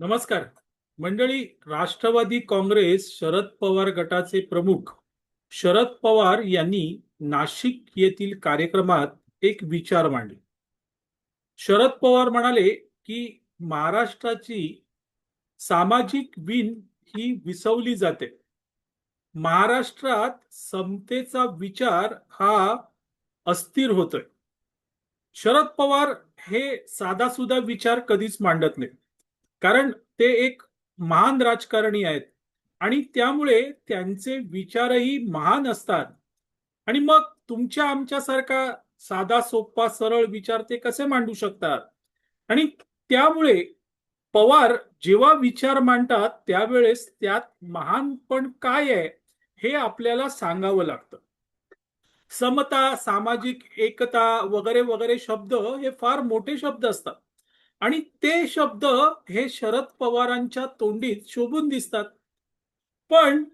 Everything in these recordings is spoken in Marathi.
नमस्कार. मंडळी राष्ट्रवादी काँग्रेस शरद पवार गटाचे प्रमुख शरद पवार यांनी नाशिक येथील कार्यक्रमात एक विचार मांडले. शरद पवार म्हणाले की महाराष्ट्राची सामाजिक विण ही विसवली जाते. महाराष्ट्रात समतेचा विचार हा अस्थिर होतोय. शरद पवार हे साधासुधा विचार कधीच मांडत नाही कारण ते एक महान राजकारणी आहेत. आणि त्यामुळे त्यांचे विचारही महान असतात. आणि मग तुमच्या आमच्यासारखा साधा सोपा सरळ विचार ते कसे मांडू शकतात? आणि त्यामुळे पवार जेव्हा विचार मांडतात त्यावेळेस त्यात महान पण काय आहे हे आपल्याला सांगावं लागतं. समता सामाजिक एकता वगैरे वगैरे शब्द हे फार मोठे शब्द असतात. आणि ते शब्द हे शरद पवारांच्या तोंडीत शोभून दिसतात. पण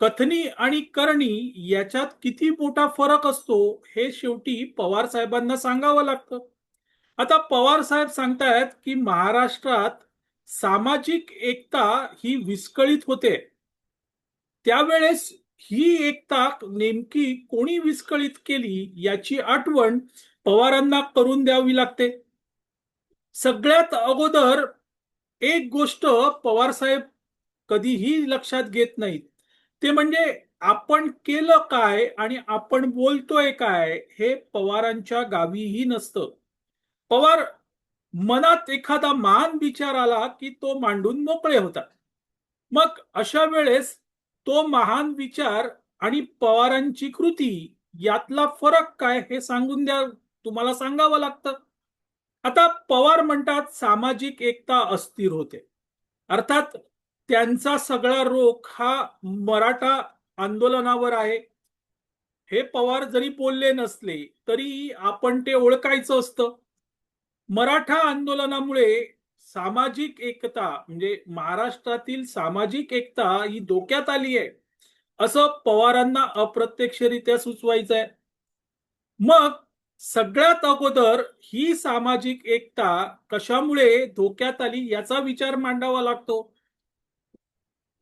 कथनी आणि करणी याच्यात किती मोठा फरक असतो हे शेवटी पवार साहेबांना सांगावं लागतं. आता पवार साहेब सांगतायत की महाराष्ट्रात सामाजिक एकता ही विस्कळीत होते. त्यावेळेस ही एकता नेमकी कोणी विस्कळीत केली याची आठवण पवारांना करून द्यावी लागते. सगळ्यात अगोदर एक गोष्ट पवार साहेब कधीही लक्षात घेत नाहीत. ते म्हणजे आपण केलं काय आणि आपण बोलतोय काय हे पवारांच्या गावीही नसतं. पवार मनात एखादा महान विचार आला की तो मांडून मोकळे होतात. मग अशा वेळेस तो महान विचार आणि पवारांची कृती यातला फरक काय हे सांगून द्या तुम्हाला सांगावं लागतं. आता पवार म्हणतात सामाजिक एकता अस्थिर होते. अर्थात त्यांचा सगळा रोख हा मराठा आंदोलनावर आहे. हे पवार जरी बोलले नसले तरी आपण ते ओळखायचं असतं. मराठा आंदोलनामुळे सामाजिक एकता म्हणजे महाराष्ट्रातील सामाजिक एकता ही धोक्यात आली आहे. असं पवारांना अप्रत्यक्षरित्या सुचवायचं आहे मग सगळ्यात अगोदर ही सामाजिक एकता कशामुळे धोक्यात आली याचा विचार मांडावा लागतो.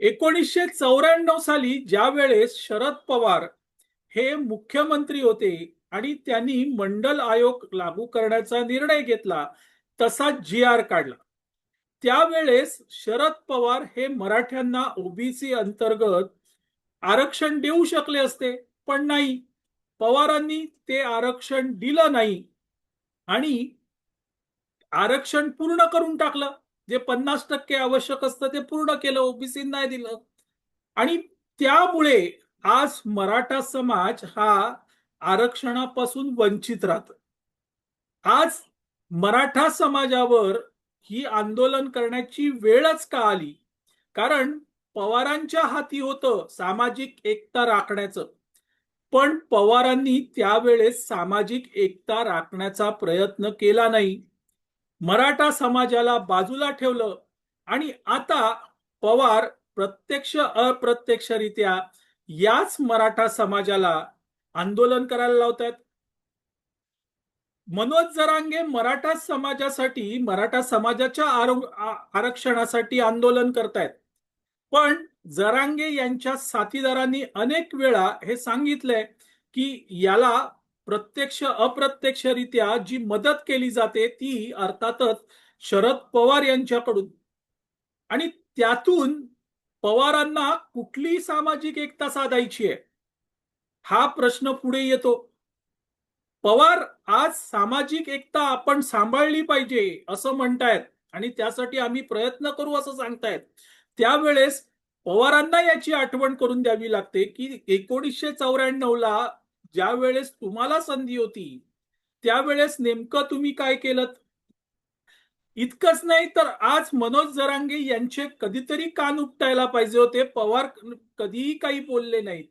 एकोणीसशे चौऱ्याण्णव साली ज्या वेळेस शरद पवार हे मुख्यमंत्री होते आणि त्यांनी मंडल आयोग लागू करण्याचा निर्णय घेतला तसा जी आर काढला. त्यावेळेस शरद पवार हे मराठ्यांना ओबीसी अंतर्गत आरक्षण देऊ शकले असते पण नाही. पवारांनी ते आरक्षण दिलं नाही आणि आरक्षण पूर्ण करून टाकलं. जे पन्नास टक्के आवश्यक असतं ते पूर्ण केलं ओबीसी नाही दिलं. आणि त्यामुळे आज मराठा समाज हा आरक्षणापासून वंचित राहत. आज मराठा समाजावर ही आंदोलन करण्याची वेळच का आली? कारण पवारांच्या हाती होतं सामाजिक एकता राखण्याचं. पण पवारांनी त्यावेळेस सामाजिक एकता राखण्याचा प्रयत्न केला नाही. मराठा समाजाला बाजूला ठेवलं आणि आता पवार प्रत्यक्ष अप्रत्यक्षरित्या याच मराठा समाजाला आंदोलन करायला लावतात मनोज जरांगे मराठा समाजासाठी मराठा समाजाच्या आरक्षणासाठी आंदोलन करतायत. पण जरांगे यांच्या साथीदारांनी अनेक वेळा हे सांगितलंय की याला प्रत्यक्ष अप्रत्यक्षरित्या जी मदत केली जाते ती अर्थातच शरद पवार यांच्याकडून. आणि त्यातून पवारांना कुठली सामाजिक एकता साधायची आहे? हा प्रश्न पुढे येतो. पवार आज सामाजिक एकता आपण सांभाळली पाहिजे असं म्हणतायत. आणि त्यासाठी आम्ही प्रयत्न करू असं सांगतायत. त्यावेळेस पवारांना याची आठवण करून द्यावी लागते की एकोणीसशे चौऱ्याण्णव ला ज्या वेळेस तुम्हाला संधी होती त्यावेळेस नेमकं तुम्ही काय केलं इतकंच नाही तर आज मनोज जरांगे यांचे कधीतरी कान उपटायला पाहिजे होते. पवार कधीही काही बोलले नाहीत.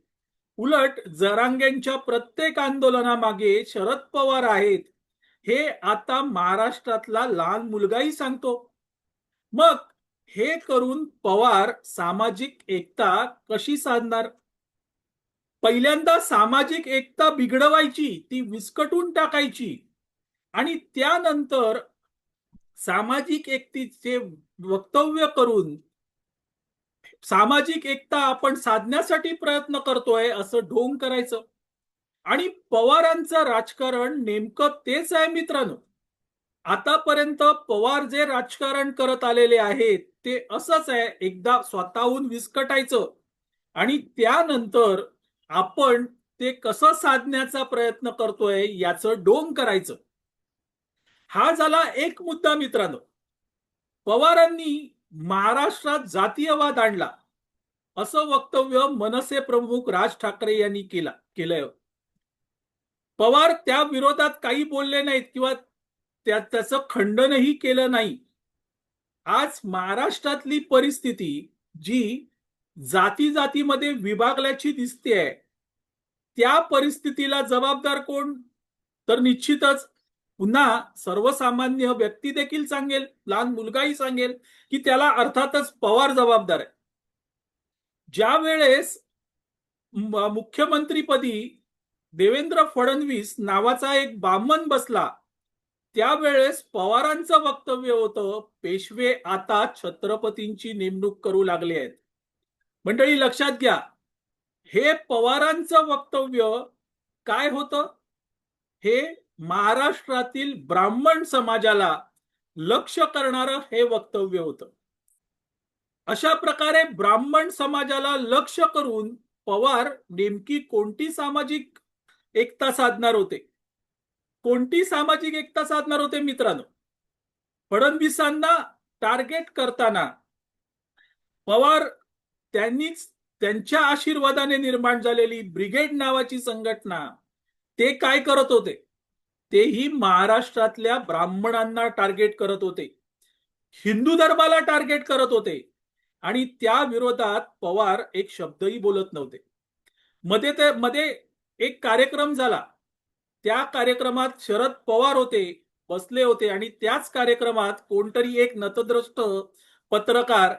उलट जरांगेंच्या प्रत्येक आंदोलनामागे शरद पवार आहेत. हे आता महाराष्ट्रातला लहान मुलगाही सांगतो. मग हे करून पवार सामाजिक एकता कशी साधणार? पहिल्यांदा सामाजिक एकता बिघडवायची ती विस्कटून टाकायची. आणि त्यानंतर सामाजिक एकतेचे वक्तव्य करून सामाजिक एकता आपण साधण्यासाठी प्रयत्न करतोय असं ढोंग करायचं. आणि पवारांचं राजकारण नेमकं तेच आहे मित्रांनो. आतापर्यंत पवार जे राजकारण करत आलेले आहेत ते असंच आहे एकदा स्वतःहून विस्कटायचं. आणि त्यानंतर आपण ते कसं साधण्याचा प्रयत्न करतोय याचं डोंग करायचं. हा झाला एक मुद्दा मित्रांनो. पवारांनी महाराष्ट्रात जातीयवाद आणला. असं वक्तव्य मनसे प्रमुख राज ठाकरे यांनी केला केलंय. पवार त्या विरोधात काही बोलले नाहीत किंवा त्या त्याचं खंडनही केलं नाही. आज महाराष्ट्रातली परिस्थिती जी जाती जातीमध्ये विभागल्याची दिसतेय त्या परिस्थितीला जबाबदार कोण? तर निश्चितच पुन्हा सर्वसामान्य व्यक्ती देखील सांगेल लहान मुलगाही सांगेल की त्याला अर्थातच पवार जबाबदार आहे. ज्या वेळेस मुख्यमंत्रीपदी देवेंद्र फडणवीस नावाचा एक बामन बसला त्यावेळेस पवारांचं वक्तव्य होतं पेशवे आता छत्रपतींची नेमणूक करू लागले आहेत. मंडळी लक्षात घ्या हे पवारांचं वक्तव्य काय होतं? हे महाराष्ट्रातील ब्राह्मण समाजाला लक्ष करणारं हे वक्तव्य होतं. अशा प्रकारे ब्राह्मण समाजाला लक्ष करून पवार नेमकी कोणती सामाजिक एकता साधणार होते? कोणती सामाजिक एकता साधणार होते मित्रांनो? फडणवीसांना टार्गेट करताना पवार त्यांनीच त्यांच्या आशीर्वादाने निर्माण झालेली ब्रिगेड नावाची संघटना ते काय करत होते? तेही महाराष्ट्रातल्या ब्राह्मणांना टार्गेट करत होते. हिंदू धर्माला टार्गेट करत होते. आणि त्या विरोधात पवार एक शब्दही बोलत नव्हते. मध्ये ते मध्ये एक कार्यक्रम झाला. त्या कार्यक्रमात शरद पवार होते बसले होते आणि त्याच कार्यक्रमात कोणतरी एक नतद्रष्ट पत्रकार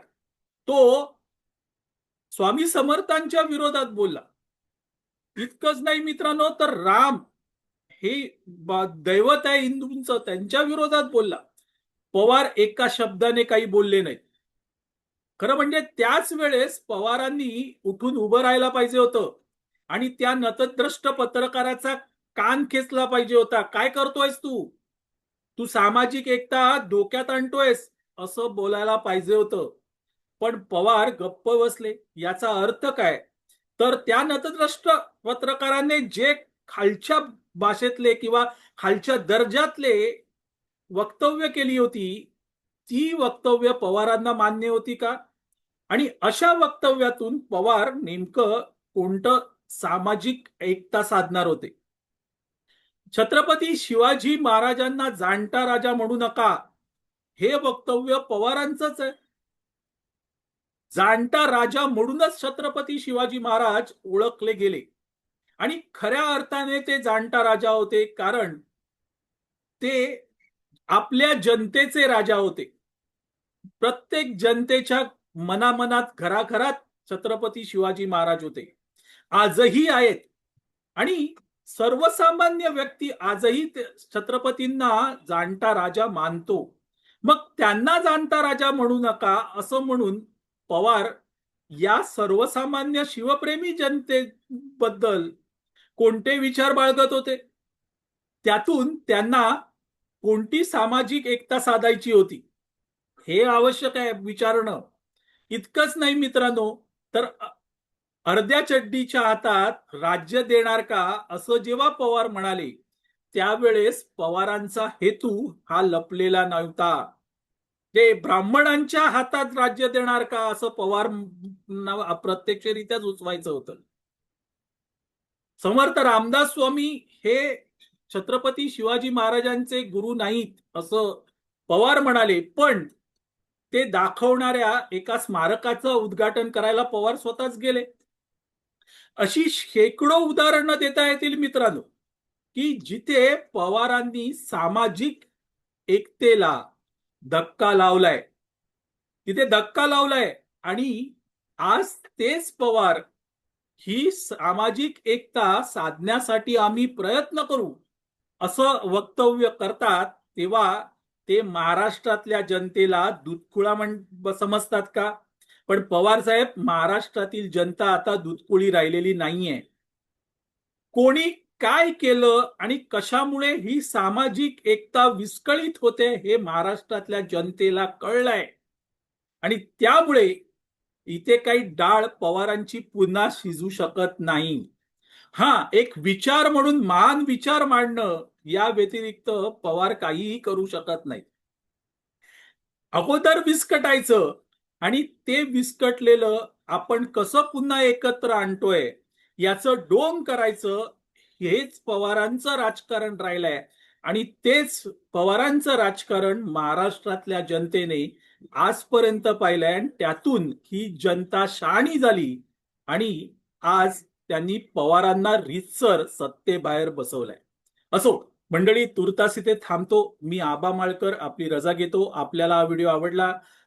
तो स्वामी समर्थांच्या विरोधात बोलला. इतकंच नाही मित्रांनो तर राम हे दैवत आहे हिंदूंचं त्यांच्या विरोधात बोलला. पवार एका शब्दाने काही बोलले नाहीत. खरं म्हणजे त्याच वेळेस पवारांनी उठून उभं राहायला पाहिजे होतं आणि त्या नतद्रष्ट पत्रकाराचा कान खेचला पाहिजे होता. काय करतोयस तू? तू सामाजिक एकता डोक्यात आणतोयस असं बोलायला पाहिजे होतं. पण पवार गप्प बसले. याचा अर्थ काय? तर त्या नतद्रष्ट पत्रकारांनी जे खालच्या भाषेतले किंवा खालच्या दर्जातले वक्तव्य केली होती ती वक्तव्य पवारांना मान्य होती का? आणि अशा वक्तव्यातून पवार नेमकं कोणतं सामाजिक एकता साधणार होते? छत्रपती शिवाजी महाराजांना जाणता राजा म्हणू नका. हे वक्तव्य पवारांचंच आहे. जाणता राजा म्हणूनच छत्रपती शिवाजी महाराज ओळखले गेले. आणि खऱ्या अर्थाने ते जाणता राजा होते कारण ते आपल्या जनतेचे राजा होते. प्रत्येक जनतेच्या मनामनात घराघरात छत्रपती शिवाजी महाराज होते. आजही आहेत. आणि सर्वसामान्य व्यक्ती आजही छत्रपतींना जाणता राजा मानतो. मग त्यांना जाणता राजा म्हणू नका असं म्हणून पवार या सर्वसामान्य शिवप्रेमी जनतेबद्दल कोणते विचार बाळगत होते? त्यातून त्यांना कोणती सामाजिक एकता साधायची होती? हे आवश्यक आहे विचारणं. इतकंच नाही मित्रांनो तर अर्ध्या चड्डीच्या हातात राज्य देणार का असं जेव्हा पवार म्हणाले त्यावेळेस पवारांचा हेतू हा लपलेला नव्हता. ते ब्राह्मणांच्या हातात राज्य देणार का असं पवार प्रत्यक्षरित्या सुचवायचं होतं. समर्थ रामदास स्वामी हे छत्रपती शिवाजी महाराजांचे गुरु नाहीत असं पवार म्हणाले पण ते दाखवणाऱ्या एका स्मारकाचं उद्घाटन करायला पवार स्वतःच गेले. अशी शेकडो उदाहरणं देता येतील मित्रांनो की जिथे पवारांनी सामाजिक एकतेला धक्का लावलाय. तिथे धक्का लावलाय आणि आज तेच पवार ही सामाजिक एकता साधण्यासाठी आम्ही प्रयत्न करू असं वक्तव्य करतात तेव्हा ते महाराष्ट्रातल्या जनतेला दुधकुळा म्हण समजतात का? पण पवार साहेब महाराष्ट्रातील जनता आता दुधकुळी राहिलेली नाहीये. कोणी काय केलं आणि कशामुळे ही सामाजिक एकता विस्कळीत होते हे महाराष्ट्रातल्या जनतेला कळलंय. आणि त्यामुळे इथे काही डाळ पवारांची पुन्हा शिजू शकत नाही. हा एक विचार म्हणून महान विचार मांडणं या व्यतिरिक्त पवार काहीही करू शकत नाही अगोदर विस्कटायचं आणि ते विस्कटलेलं आपण कसं पुन्हा एकत्र आणतोय याचं डोंग करायचं हेच पवारांचं राजकारण राहिलंय. आणि तेच पवारांचं राजकारण महाराष्ट्रातल्या जनतेने आजपर्यंत पाहिलंय आणि त्यातून ही जनता शहाणी झाली आणि आज त्यांनी पवारांना रितसर सत्तेबाहेर बसवलंय. असो मंडळी तुर्तास इथे थांबतो. मी आबा माळकर आपली रजा घेतो. आपल्याला हा व्हिडिओ आवडला